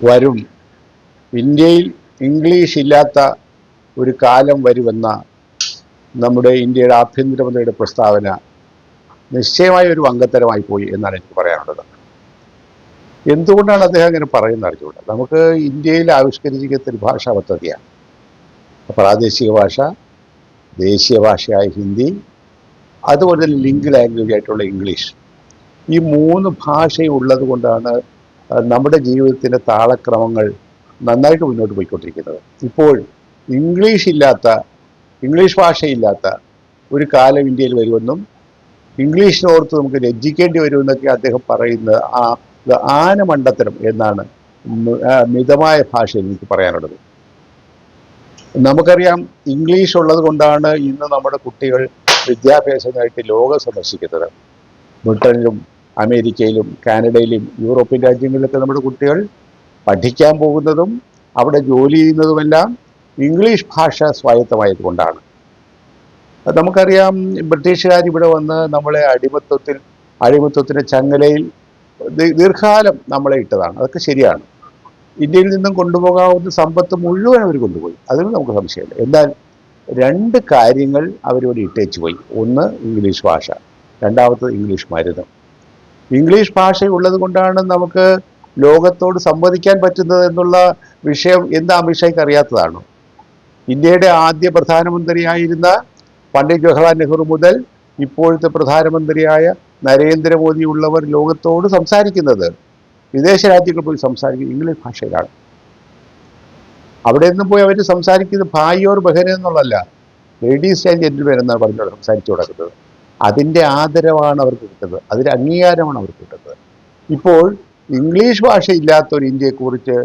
വരും. ഇന്ത്യയിൽ ഇംഗ്ലീഷ് ഇല്ലാത്ത ഒരു കാലം വരുമെന്ന നമ്മുടെ ഇന്ത്യയുടെ ആഭ്യന്തരമന്ത്രിയുടെ പ്രസ്താവന നിശ്ചയമായ ഒരു വങ്കത്തരമായി പോയി എന്നാണ് എനിക്ക് പറയാനുള്ളത്. എന്തുകൊണ്ടാണ് അദ്ദേഹം അങ്ങനെ പറയുന്നത് അറിഞ്ഞുകൊണ്ട് നമുക്ക് ഇന്ത്യയിൽ ആവിഷ്കരിച്ചിരിക്കുന്ന ഒരു ഭാഷാ പദ്ധതിയാണ്. പ്രാദേശിക ഭാഷ ദേശീയ ഭാഷയായ ഹിന്ദി അതുപോലെ തന്നെ ലിങ്ക് ലാംഗ്വേജ് ആയിട്ടുള്ള ഇംഗ്ലീഷ്. ഈ മൂന്ന് ഭാഷയുള്ളത് കൊണ്ടാണ് നമ്മുടെ ജീവിതത്തിന്റെ താളക്രമങ്ങൾ നന്നായിട്ട് മുന്നോട്ട് പോയിക്കൊണ്ടിരിക്കുന്നത്. ഇപ്പോൾ ഇംഗ്ലീഷ് ഇല്ലാത്ത ഇംഗ്ലീഷ് ഭാഷയില്ലാത്ത ഒരു കാലം ഇന്ത്യയിൽ വരുമെന്നും ഇംഗ്ലീഷിനോർത്ത് നമുക്ക് ലജ്ജിക്കേണ്ടി വരുമെന്നൊക്കെ അദ്ദേഹം പറയുന്നത് ആ ആന ആനമണ്ടത്തരം എന്നാണ് മിതമായ ഭാഷയിൽ എനിക്ക് പറയാനുള്ളത്. നമുക്കറിയാം ഇംഗ്ലീഷ് ഉള്ളത് കൊണ്ടാണ് ഇന്ന് നമ്മുടെ കുട്ടികൾ വിദ്യാഭ്യാസമായിട്ട് ലോകം സന്ദർശിക്കുന്നത്. ബ്രിട്ടനിലും അമേരിക്കയിലും കാനഡയിലും യൂറോപ്യൻ രാജ്യങ്ങളിലൊക്കെ നമ്മുടെ കുട്ടികൾ പഠിക്കാൻ പോകുന്നതും അവിടെ ജോലി ചെയ്യുന്നതുമെല്ലാം ഇംഗ്ലീഷ് ഭാഷ സ്വായത്തമായത് കൊണ്ടാണ് നമുക്കറിയാം ബ്രിട്ടീഷുകാർ ഇവിടെ വന്ന് നമ്മളെ അടിമത്വത്തിൽ അടിമത്വത്തിന്റെ ചങ്ങലയിൽ ദീർഘകാലം നമ്മളെ ഇട്ടതാണ്. അതൊക്കെ ശരിയാണ്. ഇന്ത്യയിൽ നിന്നും കൊണ്ടുപോകാവുന്ന സമ്പത്ത് മുഴുവൻ അവർ കൊണ്ടുപോയി. അതിന് നമുക്ക് സംശയമില്ല. എന്നാൽ രണ്ട് കാര്യങ്ങൾ അവരോട് ഇട്ടേച്ചു പോയി ഒന്ന് ഇംഗ്ലീഷ് ഭാഷ രണ്ടാമത്തത് ഇംഗ്ലീഷ് മരുന്ന്. ഇംഗ്ലീഷ് ഭാഷ ഉള്ളത് കൊണ്ടാണ് നമുക്ക് ലോകത്തോട് സംവദിക്കാൻ പറ്റുന്നത് എന്നുള്ള വിഷയം എന്താ അമിത്ഷായ്ക്ക് അറിയാത്തതാണോ. ഇന്ത്യയുടെ ആദ്യ പ്രധാനമന്ത്രിയായിരുന്ന പണ്ഡിറ്റ് ജവഹർലാൽ നെഹ്റു മുതൽ ഇപ്പോഴത്തെ പ്രധാനമന്ത്രിയായ നരേന്ദ്രമോദി ഉള്ളവർ ലോകത്തോട് സംസാരിക്കുന്നത് വിദേശ രാജ്യങ്ങളിൽ പോയി സംസാരിക്കുന്നത് ഇംഗ്ലീഷ് ഭാഷയിലാണ്. അവിടെ നിന്നും പോയി അവർ സംസാരിക്കുന്നത് ഭായിയോർ ബഹന എന്നുള്ളതല്ല ലേഡീസ് ആൻഡ് ജെന്റിൽമാൻ എന്നാണ് പറഞ്ഞോട് സംസാരിച്ചു തുടങ്ങുന്നത്. അതിന്റെ ആദരവാണ് അവർക്ക് കിട്ടുന്നത് അതിന്റെ അംഗീകാരമാണ് അവർക്ക് കിട്ടുന്നത് ഇപ്പോൾ ഇംഗ്ലീഷ് ഭാഷ ഇല്ലാത്ത ഒരു ഇന്ത്യയെക്കുറിച്ച്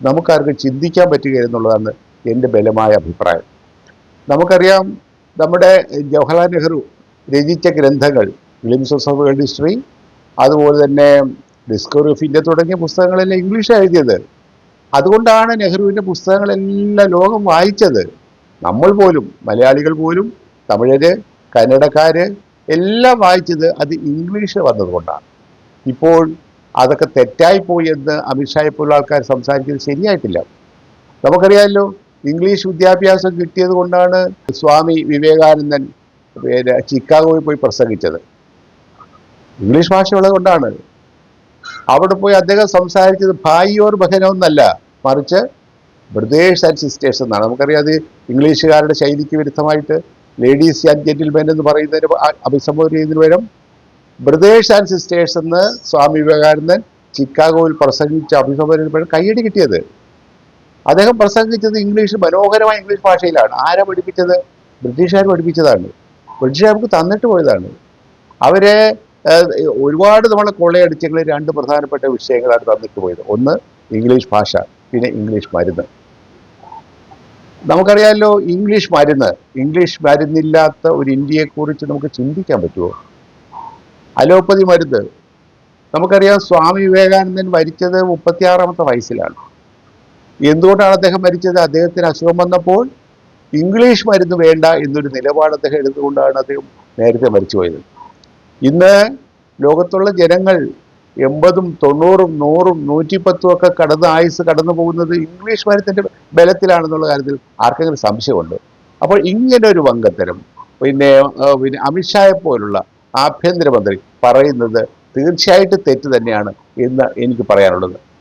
നമുക്കാർക്ക് ചിന്തിക്കാൻ പറ്റുക എന്നുള്ളതാണ് എന്റെ ബലമായ അഭിപ്രായം. നമുക്കറിയാം നമ്മുടെ ജവഹർലാൽ നെഹ്റു രചിച്ച ഗ്രന്ഥങ്ങൾ ഗ്ലിംസസ് ഓഫ് വേൾഡ് ഹിസ്റ്ററി അതുപോലെ തന്നെ ഡിസ്കവറി ഓഫ് ഇന്ത്യ തുടങ്ങിയ പുസ്തകങ്ങളെല്ലാം ഇംഗ്ലീഷാണ് എഴുതിയത്. അതുകൊണ്ടാണ് നെഹ്റുവിന്റെ പുസ്തകങ്ങളെല്ലാം ലോകം വായിച്ചത്. നമ്മൾ പോലും മലയാളികൾ പോലും തമിഴര് കന്നഡക്കാര് എല്ലാം വായിച്ചത് അത് ഇംഗ്ലീഷ് വന്നതുകൊണ്ടാണ് ഇപ്പോൾ അതൊക്കെ തെറ്റായിപ്പോയി എന്ന് അമിത്ഷായെ പോലുള്ള ആൾക്കാർ സംസാരിക്കുന്നത് ശരിയായിട്ടില്ല. നമുക്കറിയാമല്ലോ ഇംഗ്ലീഷ് വിദ്യാഭ്യാസം കിട്ടിയത് കൊണ്ടാണ് സ്വാമി വിവേകാനന്ദൻ പിന്നെ ചിക്കാഗോയിൽ പോയി പ്രസംഗിച്ചത്. ഇംഗ്ലീഷ് ഭാഷയുള്ളത് കൊണ്ടാണ്. അവിടെ പോയി അദ്ദേഹം സംസാരിച്ചത് ഭായിയോർ ബഹനോ എന്നല്ല മറിച്ച് ബ്രദേഴ്സ് ആൻഡ് സിസ്റ്റേഴ്സ് എന്നാണ്. നമുക്കറിയാം അത് ഇംഗ്ലീഷുകാരുടെ ശൈലിക്ക് വിരുദ്ധമായിട്ട് ലേഡീസ് ആൻഡ് ജെന്റിൽമെൻ എന്ന് പറയുന്നതിന് അഭിസംബോധന ചെയ്യുന്നതിന് പകരം ബ്രദേഴ്സ് ആൻഡ് സിസ്റ്റേഴ്സ് എന്ന് സ്വാമി വിവേകാനന്ദൻ ചിക്കാഗോയിൽ പ്രസംഗിച്ച അഭിസംബോധന പകരം കൈയടി കിട്ടിയത്. അദ്ദേഹം പ്രസംഗിച്ചത് ഇംഗ്ലീഷ് മനോഹരമായ ഇംഗ്ലീഷ് ഭാഷയിലാണ്. ആരെ പഠിപ്പിച്ചത്? ബ്രിട്ടീഷുകാർ പഠിപ്പിച്ചതാണ്. ബ്രിട്ടീഷുകാർ നമുക്ക് തന്നിട്ട് പോയതാണ്. അവരെ ഒരുപാട് നമ്മളെ കൊള്ളയടിച്ചെങ്കിൽ രണ്ട് പ്രധാനപ്പെട്ട വിഷയങ്ങളാണ് തന്നിട്ട് പോയത്. ഒന്ന് ഇംഗ്ലീഷ് ഭാഷ പിന്നെ ഇംഗ്ലീഷ് മരുന്ന്. നമുക്കറിയാമല്ലോ ഇംഗ്ലീഷ് മരുന്ന് ഇംഗ്ലീഷ് മരുന്നില്ലാത്ത ഒരു ഇന്ത്യയെക്കുറിച്ച് നമുക്ക് ചിന്തിക്കാൻ പറ്റുമോ? അലോപ്പതി മരുന്ന്. നമുക്കറിയാം സ്വാമി വിവേകാനന്ദൻ മരിച്ചത് മുപ്പത്തിയാറാമത്തെ വയസ്സിലാണ്. എന്തുകൊണ്ടാണ് അദ്ദേഹം മരിച്ചത്? അദ്ദേഹത്തിന് അസുഖം വന്നപ്പോൾ ഇംഗ്ലീഷ് മരുന്ന് വേണ്ട എന്നൊരു നിലപാട് അദ്ദേഹം എടുത്തുകൊണ്ടാണ് അദ്ദേഹം നേരത്തെ മരിച്ചുപോയത് ഇന്ന് ലോകത്തുള്ള ജനങ്ങൾ എൺപതും തൊണ്ണൂറും നൂറും നൂറ്റിപ്പത്തും ഒക്കെ കടന്ന് ആയുസ് കടന്നു പോകുന്നത് ഇംഗ്ലീഷ് മരുന്നിന്റെ ബലത്തിലാണെന്നുള്ള കാര്യത്തിൽ ആർക്കെങ്കിലും സംശയമുണ്ട്. അപ്പോൾ ഇങ്ങനെ ഒരു വങ്കത്തരം പിന്നെ പിന്നെ അമിത്ഷായെ പോലുള്ള ആഭ്യന്തരമന്ത്രി പറയുന്നത് തീർച്ചയായിട്ടും തെറ്റ് തന്നെയാണ് എന്ന് എനിക്ക് പറയാനുള്ളത്.